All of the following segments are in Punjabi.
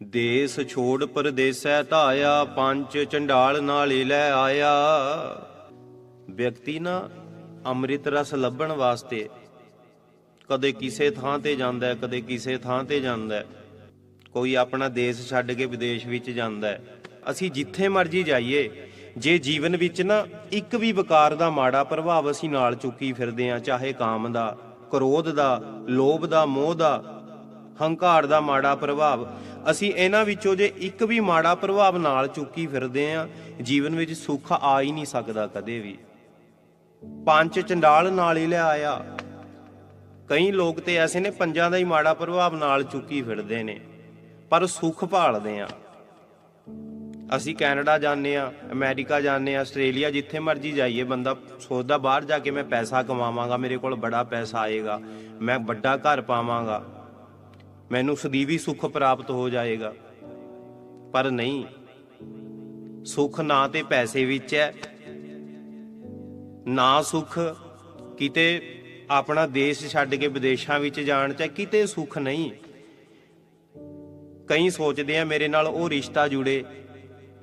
ਦੇਸ ਛੋੜ ਪਰਦੇਸੈ ਧਾਇਆ, ਪੰਜ ਚੰਡਾਲ ਨਾਲੇ ਲੈ ਆਇਆ। ਵਿਅਕਤੀ ਨਾ ਅੰਮ੍ਰਿਤ ਰਸ ਲੱਭਣ ਵਾਸਤੇ ਕਦੇ ਕਿਸੇ ਥਾਂ ਤੇ ਜਾਂਦਾ ਕਦੇ ਕਿਸੇ ਥਾਂ ਤੇ ਜਾਂਦਾ ਕੋਈ ਆਪਣਾ ਦੇਸ਼ ਛੱਡ ਕੇ ਵਿਦੇਸ਼ ਵਿੱਚ ਜਾਂਦਾ ਅਸੀਂ ਜਿੱਥੇ ਮਰਜ਼ੀ ਜਾਈਏ, ਜੇ ਜੀਵਨ ਵਿੱਚ ਨਾ ਇੱਕ ਵੀ ਵਿਕਾਰ ਦਾ ਮਾੜਾ ਪ੍ਰਭਾਵ ਅਸੀਂ ਨਾਲ ਚੁੱਕੀ ਫਿਰਦੇ ਹਾਂ, ਚਾਹੇ ਕਾਮ ਦਾ, ਕ੍ਰੋਧ ਦਾ, ਲੋਭ ਦਾ, ਮੋਹ ਦਾ, ਹੰਕਾਰ ਦਾ ਮਾੜਾ ਪ੍ਰਭਾਵ ਅਸੀਂ ਇਹਨਾਂ ਵਿੱਚੋਂ ਜੇ ਇੱਕ ਵੀ ਮਾੜਾ ਪ੍ਰਭਾਵ ਨਾਲ ਚੁੱਕੀ ਫਿਰਦੇ ਹਾਂ, ਜੀਵਨ ਵਿੱਚ ਸੁੱਖ ਆ ਹੀ ਨਹੀਂ ਸਕਦਾ ਕਦੇ ਵੀ। ਪੰਜ ਚੰਡਾਲ ਨਾਲ ਹੀ ਲਿਆਇਆ ਕਈ ਲੋਕ ਤੇ ਐਸੇ ਨੇ ਪੰਜਾਂ ਦਾ ਹੀ ਮਾੜਾ ਪ੍ਰਭਾਵ ਨਾਲ ਚੁੱਕੀ ਫਿਰਦੇ ਨੇ, ਪਰ ਸੁੱਖ ਭਾਲਦੇ ਆ ਅਸੀਂ ਕੈਨੇਡਾ ਜਾਂਦੇ ਆ ਅਮਰੀਕਾ ਜਾਂਦੇ ਆ ਆਸਟ੍ਰੇਲੀਆ ਜਿੱਥੇ ਮਰਜ਼ੀ ਜਾਈਏ, ਬੰਦਾ ਸੋਚਦਾ ਬਾਹਰ ਜਾ ਕੇ ਮੈਂ ਪੈਸਾ ਕਮਾਵਾਂਗਾ, ਮੇਰੇ ਕੋਲ ਬੜਾ ਪੈਸਾ ਆਏਗਾ, ਮੈਂ ਵੱਡਾ ਘਰ ਪਾਵਾਂਗਾ। ਮੈਨੂੰ ਸਦੀਵੀ ਸੁੱਖ ਪ੍ਰਾਪਤ ਹੋ ਜਾਏਗਾ। ਪਰ ਨਹੀਂ, ਸੁੱਖ ਨਾ ਤੇ ਪੈਸੇ ਵਿੱਚ ਹੈ। ਨਾ ਸੁੱਖ ਕਿਤੇ ਆਪਣਾ ਦੇਸ਼ ਛੱਡ ਕੇ ਵਿਦੇਸ਼ਾਂ ਵਿੱਚ ਜਾਣ ਚ ਕਿਤੇ ਸੁੱਖ ਨਹੀਂ। ਕਈ ਸੋਚਦੇ ਆ ਮੇਰੇ ਨਾਲ ਉਹ ਰਿਸ਼ਤਾ ਜੁੜੇ।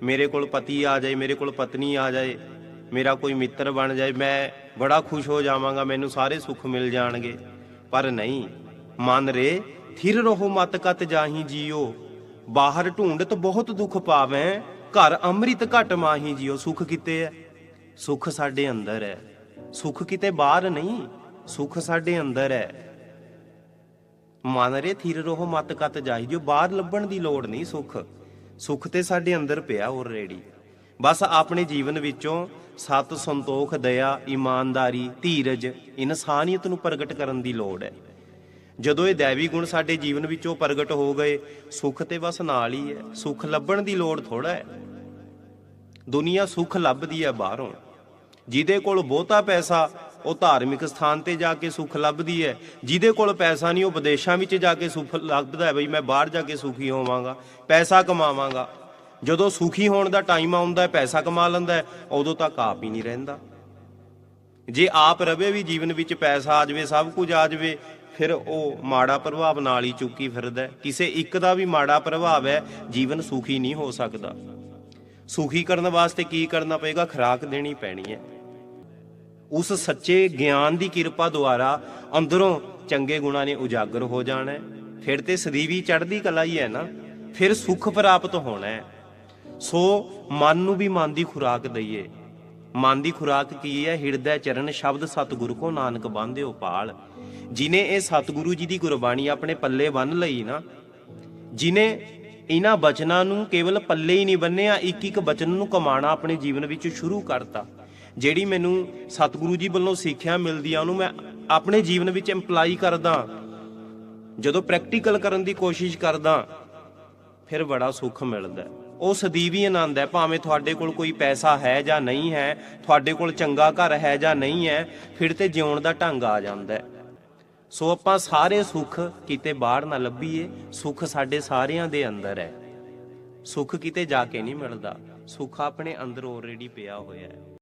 ਮੇਰੇ ਕੋਲ ਪਤੀ ਆ ਜਾਏ, ਮੇਰੇ ਕੋਲ ਪਤਨੀ ਆ ਜਾਏ, ਮੇਰਾ ਕੋਈ ਮਿੱਤਰ ਬਣ ਜਾਏ, ਮੈਂ ਬੜਾ ਖੁਸ਼ ਹੋ ਜਾਵਾਂਗਾ, ਮੈਨੂੰ ਸਾਰੇ ਸੁੱਖ ਮਿਲ ਜਾਣਗੇ। ਪਰ ਨਹੀਂ, ਮਨ ਰੇ ਥਿਰ ਰਹੋ ਮਤ ਕਤ ਜਾਹੀ ਜੀਓ। ਬਾਹਰ ਢੂੰਡਤ ਬਹੁਤ ਦੁੱਖ ਪਾਵੇਂ, ਘਰ ਅੰਮ੍ਰਿਤ ਘਟ ਮਾਹੀ ਜੀਓ। ਸੁੱਖ ਕਿਤੇ ਹੈ ਸੁੱਖ ਸਾਡੇ ਅੰਦਰ ਹੈ ਸੁੱਖ ਕਿਤੇ ਬਾਹਰ ਨਹੀਂ, ਸੁੱਖ ਸਾਡੇ ਅੰਦਰ ਹੈ ਮਨ ਰੇ ਥਿਰ ਰਹੋ ਮਤ ਕਤ ਜਾਹੀ ਜੀਓ। ਬਾਹਰ ਲੱਭਣ ਦੀ ਲੋੜ ਨਹੀਂ ਸੁੱਖ। ਸੁੱਖ ਤੇ ਸਾਡੇ ਅੰਦਰ ਪਿਆ ਆਲਰੇਡੀ ਬਸ ਆਪਣੇ ਜੀਵਨ ਵਿੱਚੋਂ ਸਤ ਸੰਤੋਖ, ਦਇਆ, ਇਮਾਨਦਾਰੀ, ਧੀਰਜ, ਇਨਸਾਨੀਅਤ ਨੂੰ ਪ੍ਰਗਟ ਕਰਨ ਦੀ ਲੋੜ ਹੈ ਜਦੋਂ ਇਹ ਦੇਵੀ ਗੁਣ ਸਾਡੇ ਜੀਵਨ ਵਿੱਚੋਂ ਪ੍ਰਗਟ ਹੋ ਗਏ, ਸੁੱਖ ਤੇ ਬਸ ਨਾਲ ਹੀ ਹੈ। ਸੁੱਖ ਲੱਭਣ ਦੀ ਲੋੜ ਥੋੜਾ ਹੈ। ਦੁਨੀਆ ਸੁੱਖ ਲੱਭਦੀ ਹੈ ਬਾਹਰੋਂ। ਜਿਹਦੇ ਕੋਲ ਬਹੁਤਾ ਪੈਸਾ, ਉਹ ਧਾਰਮਿਕ ਸਥਾਨ ਤੇ ਜਾ ਕੇ ਸੁੱਖ ਲੱਭਦੀ ਹੈ। ਜਿਹਦੇ ਕੋਲ ਪੈਸਾ ਨਹੀਂ, ਉਹ ਵਿਦੇਸ਼ਾਂ ਵਿੱਚ ਜਾ ਕੇ ਸੁੱਖ ਲੱਭਦਾ ਹੈ। ਬਈ ਮੈਂ ਬਾਹਰ ਜਾ ਕੇ ਸੁਖੀ ਹੋਵਾਂਗਾ, ਪੈਸਾ ਕਮਾਵਾਂਗਾ। ਜਦੋਂ ਸੁਖੀ ਹੋਣ ਦਾ ਟਾਈਮ ਆਉਂਦਾ ਹੈ, ਪੈਸਾ ਕਮਾ ਲੈਂਦਾ ਹੈ, ਉਦੋਂ ਤੱਕ ਆਪ ਹੀ ਨਹੀਂ ਰਹਿੰਦਾ। ਜੇ ਆਪ ਰਵੇ ਵੀ ਜੀਵਨ ਵਿੱਚ ਪੈਸਾ ਆ ਜਾਵੇ, ਸਭ ਕੁਝ ਆ ਜਾਵੇ ਫਿਰ ਉਹ ਮਾੜਾ ਪ੍ਰਭਾਵ ਨਾਲ ਹੀ ਚੁੱਕੀ ਫਿਰਦਾ ਕਿਸੇ ਇੱਕ ਦਾ ਵੀ ਮਾੜਾ ਪ੍ਰਭਾਵ ਹੈ, ਜੀਵਨ ਸੁਖੀ ਨਹੀਂ ਹੋ ਸਕਦਾ। ਸੁਖੀ ਕਰਨ ਵਾਸਤੇ ਕੀ ਕਰਨਾ ਪਏਗਾ? ਖੁਰਾਕ ਦੇਣੀ ਪੈਣੀ ਹੈ। ਉਸ ਸੱਚੇ ਗਿਆਨ ਦੀ ਕਿਰਪਾ ਦੁਆਰਾ ਅੰਦਰੋਂ ਚੰਗੇ ਗੁਣਾਂ ਨੇ ਉਜਾਗਰ ਹੋ ਜਾਣਾ ਹੈ। ਫਿਰ ਤੇ ਸਦੀਵੀ ਚੜ੍ਹਦੀ ਕਲਾ ਹੀ ਹੈ ਨਾ। ਫਿਰ ਸੁੱਖ ਪ੍ਰਾਪਤ ਹੋਣਾ ਹੈ। ਸੋ ਮਨ ਨੂੰ ਵੀ ਮਨ ਦੀ ਖੁਰਾਕ ਦਈਏ। ਮਨ ਦੀ ਖੁਰਾਕ ਕੀ ਹੈ? ਹਿਰਦੈ ਚਰਨ ਸ਼ਬਦ ਸਤਿਗੁਰੂ ਕੋ ਨਾਨਕ ਬੰਧਿਓ ਪਾਲ ਜਿਨੇ ਇਹ ਸਤਿਗੁਰੂ ਜੀ ਦੀ ਗੁਰਬਾਣੀ ਆਪਣੇ ਪੱਲੇ ਬੰਨ ਲਈ ਨਾ, ਜਿਨੇ ਇਹਨਾਂ ਬਚਨਾਂ ਨੂੰ ਕੇਵਲ ਪੱਲੇ ਹੀ ਨਹੀਂ ਬੰਨਿਆ ਇੱਕ ਇੱਕ ਬਚਨ ਨੂੰ ਕਮਾਣਾ ਆਪਣੇ ਜੀਵਨ ਵਿੱਚ ਸ਼ੁਰੂ ਕਰਤਾ। ਜਿਹੜੀ ਮੈਨੂੰ ਸਤਿਗੁਰੂ ਜੀ ਵੱਲੋਂ ਸਿੱਖਿਆ ਮਿਲਦੀ ਆ, ਉਹਨੂੰ ਮੈਂ ਆਪਣੇ ਜੀਵਨ ਵਿੱਚ ਇੰਪਲਾਈ ਕਰਦਾ। ਜਦੋਂ ਪ੍ਰੈਕਟੀਕਲ ਕਰਨ ਦੀ ਕੋਸ਼ਿਸ਼ ਕਰਦਾ, ਫਿਰ ਬੜਾ ਸੁੱਖ ਮਿਲਦਾ। ਹੈ। ਉਹ ਸਦੀਵੀ ਆਨੰਦ ਹੈ, ਭਾਵੇਂ ਤੁਹਾਡੇ ਕੋਲ ਕੋਈ ਪੈਸਾ ਹੈ ਜਾਂ ਨਹੀਂ ਹੈ, ਤੁਹਾਡੇ ਕੋਲ ਚੰਗਾ ਘਰ ਹੈ ਜਾਂ ਨਹੀਂ ਹੈ, ਫਿਰ ਤੇ ਜਿਉਣ ਦਾ ਢੰਗ ਆ ਜਾਂਦਾ ਹੈ। ਸੋ ਆਪਾਂ ਸਾਰੇ ਸੁੱਖ ਕਿਤੇ ਬਾਹਰ ਨਾ ਲੱਭੀਏ, ਸੁੱਖ ਸਾਡੇ ਸਾਰਿਆਂ ਦੇ ਅੰਦਰ ਹੈ। ਸੁੱਖ ਕਿਤੇ ਜਾ ਕੇ ਨਹੀਂ ਮਿਲਦਾ, ਸੁੱਖ ਆਪਣੇ ਅੰਦਰ ਆਲਰੇਡੀ ਪਿਆ ਹੋਇਆ ਹੈ।